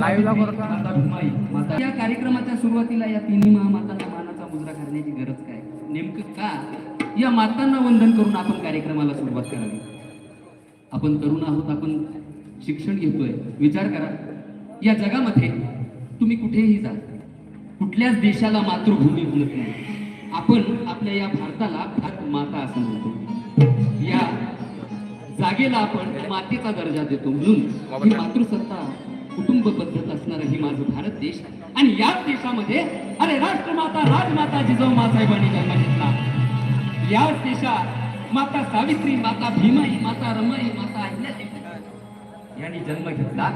लाईव्हला करतो या कार्यक्रमाच्या सुरुवातीला या तिन्ही महामातांना मानाचा मुजरा करण्याची गरज काय? नेमकं का? या मातांना वंदन करून आपण कार्यक्रमाला सुरुवात करावी. आपण तरुण आहोत आपण शिक्षण घेतोय. विचार करा. या जगामध्ये तुम्ही कुठेही जा. कुठल्याच देशाला मातृभूमी म्हणत नाही. आपण आपल्या या भारताला भारत माता असं म्हणतो. या जागेला आपण मातेचा दर्जा देतो म्हणून मातृसत्ता कुटुंब पद्धत असणारं ही माझं भारत देश. आणि याच देशामध्ये अरे राष्ट्रमाता राजमाता जिजाऊ मासाहेबांनी जन्म घेतला. याच देशात माता सावित्री माता भीमाई माता रमाई माता अहिल्यादेवी. यांनी जन्म घेतला.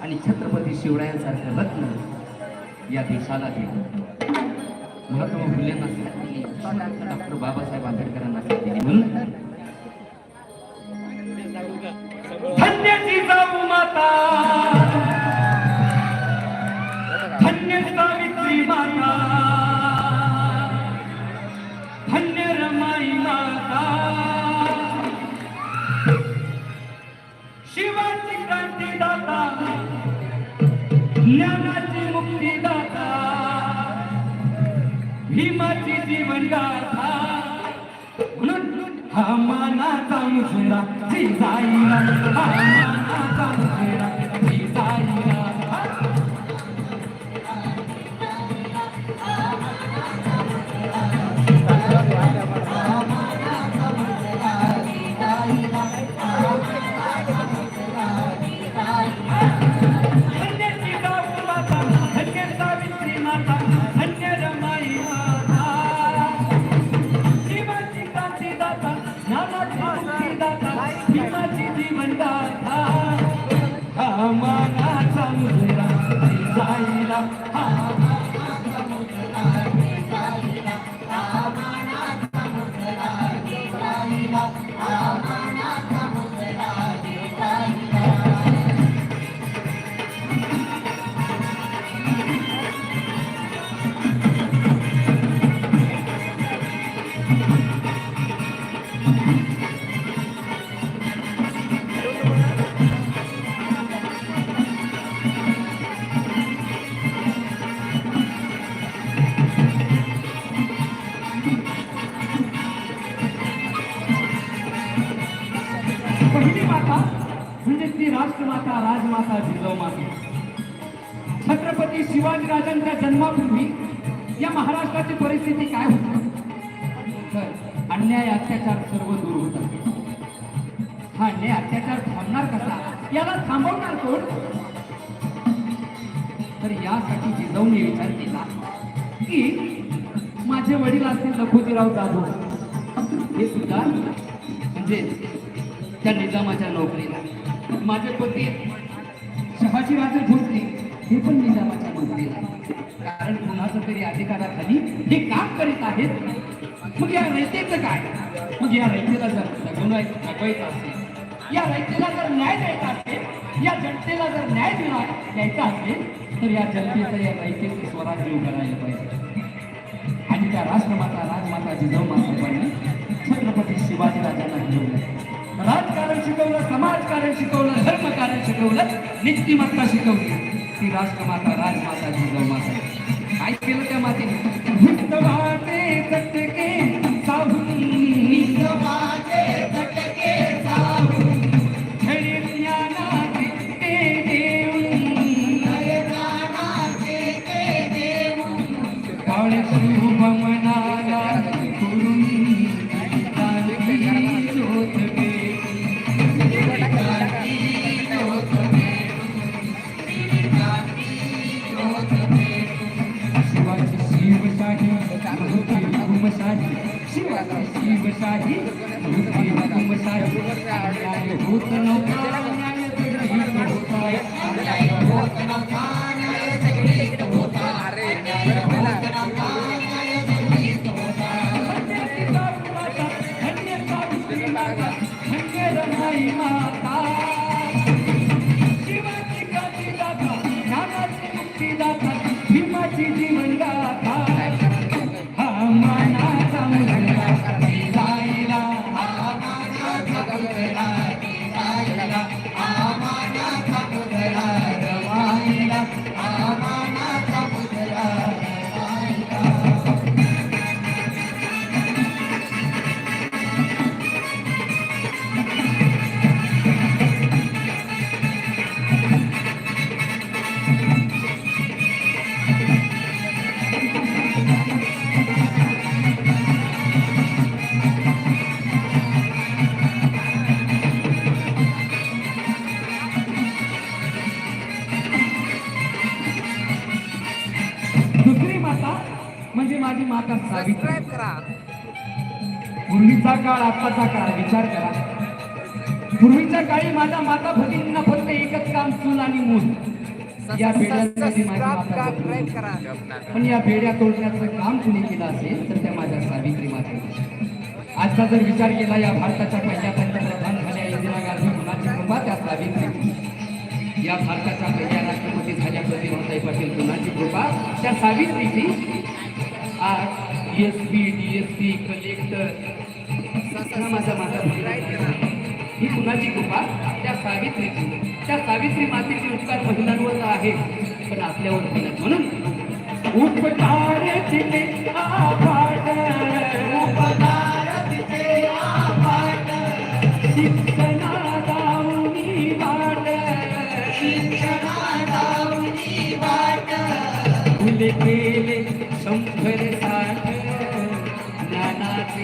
आणि छत्रपती शिवरायांसारखं रत्न या देशाला दिलं महात्मा फुल्यांना साथ दिली डॉक्टर बाबासाहेब आंबेडकरांना साथ दिली म्हणून. जीवन गाथा म्हणून हा मानाचा मुजरा. जिजाईला हा मानाचा मुजरा. पहिली माता म्हणजे ती राष्ट्रमाता राजमाता जिजाऊ माता छत्रपती शिवाजी राजांच्या जन्मापूर्वी या महाराष्ट्राची परिस्थिती काय होती? तर अन्याय अत्याचार सर्व दूर होतात. हा अन्याय अत्याचार थांबणार कसा? याला थांबवणार कोण? तर यासाठी जिजाऊने विचार केला की माझे वडील असतील लखोजीराव जाधव. हे सुद्धा म्हणजे त्या निजामाच्या नोकरीला. माझे पती शहाजीराजे भोसले. हे पण निजामाच्या नोकरीला कारण कुणाचं तरी अधिकाराखाली हे काम करीत आहेत मग या रयतेचं काय? मग या रयतेला जर जगवणं जगवायचं असेल या रयतेला जर न्याय द्यायचा असेल या जनतेला जर न्याय देणार द्यायचा असेल तर या जनतेचं या रयतेचं स्वराज्य उभं करायला पाहिजे. आणि त्या राष्ट्रमाता राजमाता जिजाऊ मासाहेबांनी छत्रपती शिवाजीराजांना घडवलं. राजकारण शिकवलं समाजकारण शिकवलं धर्मकारण शिकवलं नीतिमत्ता शिकवली. ती राष्ट्रमाता राजमाता जिजाऊ माता काय केलं त्या मातेने अन्याय होत सबस्क्राईब करा. पूर्वीचा काळ आत्ताचा काळ विचार करा. पूर्वीच्या काळी माझ्या माता भगिनींना फक्त एकच काम चूल आणि मूल या. करा पण या बेड्या तोडण्याचं काम कुणी केलं असेल तर त्या माझ्या सावित्री माता आजचा जर विचार केला या भारताच्या पहिल्या पंतप्रधान झाल्या इंदिरा गांधी मुलाची कृपा त्या सावित्री. या भारताच्या पहिल्या राष्ट्रपती झाल्या प्रतिभाताई पाटील कुणाची कृपा त्या सावित्रीची आज S P D S P collector subscribe करा ही. कुणाची कृपा? त्या सावित्रीची. त्या सावित्री मातेचे उपकार महिलांवर आहे पण आपल्यावर म्हणून उपकार तिथे उपकार वाट. वाट. फुले शंभर साठ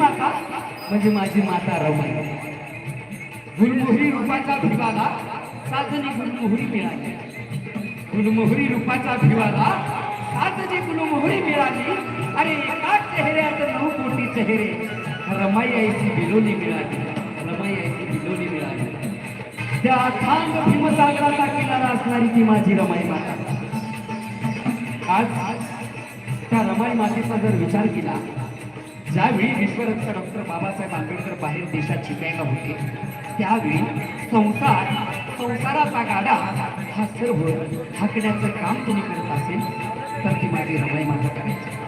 माता म्हणजे माझी माता रमाई गुलमोहरी रूपाचा भिवाला साधनी गुलमोहरी मिळाली. गुलमोहरी रूपाचा भिवाला साधनी गुलमोहरी मिळाली. अरे एका चेहऱ्यात नऊ कोटी चेहरे रमाई आईची बिलोली मिळाली. रमाई आईची बिलोली मिळाली. त्या थांग भीमसागराचा किनारा असणारी ती माझी रमाई माता. आज त्या रमाई मातेचा जर विचार केला ज्यावेळी विश्वरत्न डॉक्टर बाबासाहेब आंबेडकर बाहेर देशात शिकायला होते त्यावेळी संसार संसाराचा गाडा हा सर्व हाकण्याचं काम तुम्ही करत असेल तर ती माझी रमाई माता करायची.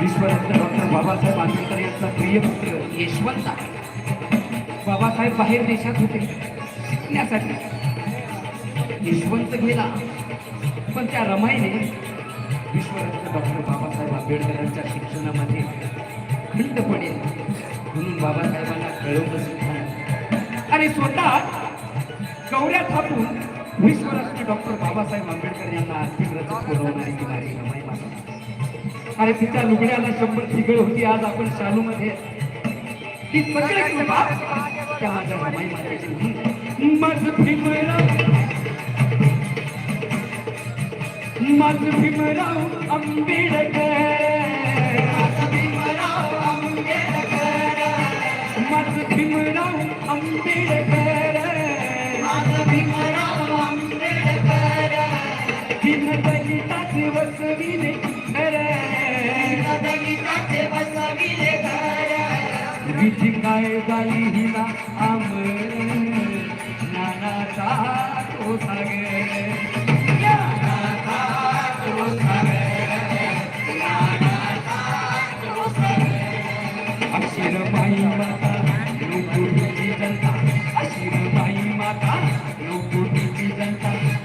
विश्वरत्न डॉक्टर बाबासाहेब आंबेडकर यांचा प्रिय पुत्र यशवंत बाबासाहेब बाहेर देशात होते शिकण्यासाठी. यशवंत गेला पण त्या रमाईने विश्वरत्न डॉक्टर बाबासाहेब आंबेडकरांच्या शिक्षणामध्ये खंड पडेल म्हणून बाबासाहेबांना कळवलं सुद्धा आणि स्वतः गौऱ्या थापून विश्वरत्न डॉक्टर बाबासाहेब आंबेडकर यांना आर्थिक रचत पुरवणारी ती माझी रमाई अरे तिच्या लुगड्याला शंभर तिगड होती आज आपण शालूमध्ये ती सगळी कृपा त्या माझ्या रमाई मातेची माझं भीमराव माझं भीमराव आंबेड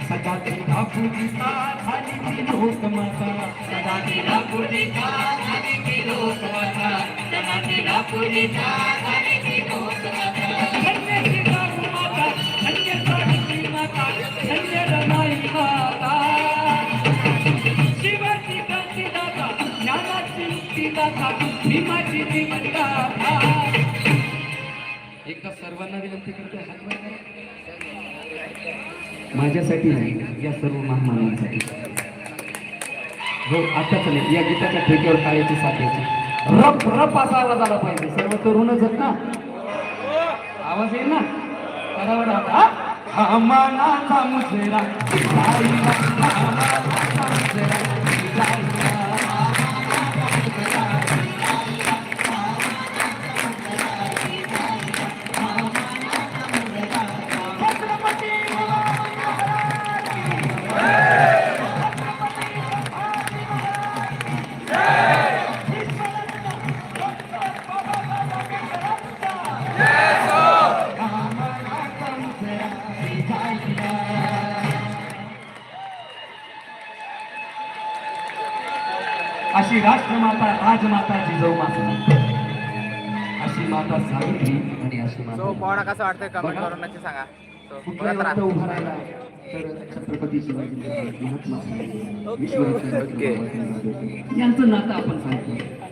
सदा तिला पूजिता तो ती लोकमाता. सदा तिला पूजिता झाली ती लोकमाता. सदा तिला पूजिता एकदा सर्वांना विनंती करते हात माझ्यासाठी नाही या सर्व महामानवांसाठी हो आताच नाही या गीताच्या ठेक्यावर काळ्याची साथ रप रप असा आवाज आला पाहिजे सर्व तरुणच आहेत ना आवाज येईल ना बरोबर आता हा? हा मनाचा मुजरा अशी राष्ट्रमाता राजमाता जिजाऊ माता अशी माता सावित्री आणि अशी माता कसं वाटतंय कमेंट. करून नक्की सांगा. उभा राहिला छत्रपती शिवाजी महात्मा ओके. यांचं नातं आपण सांगतो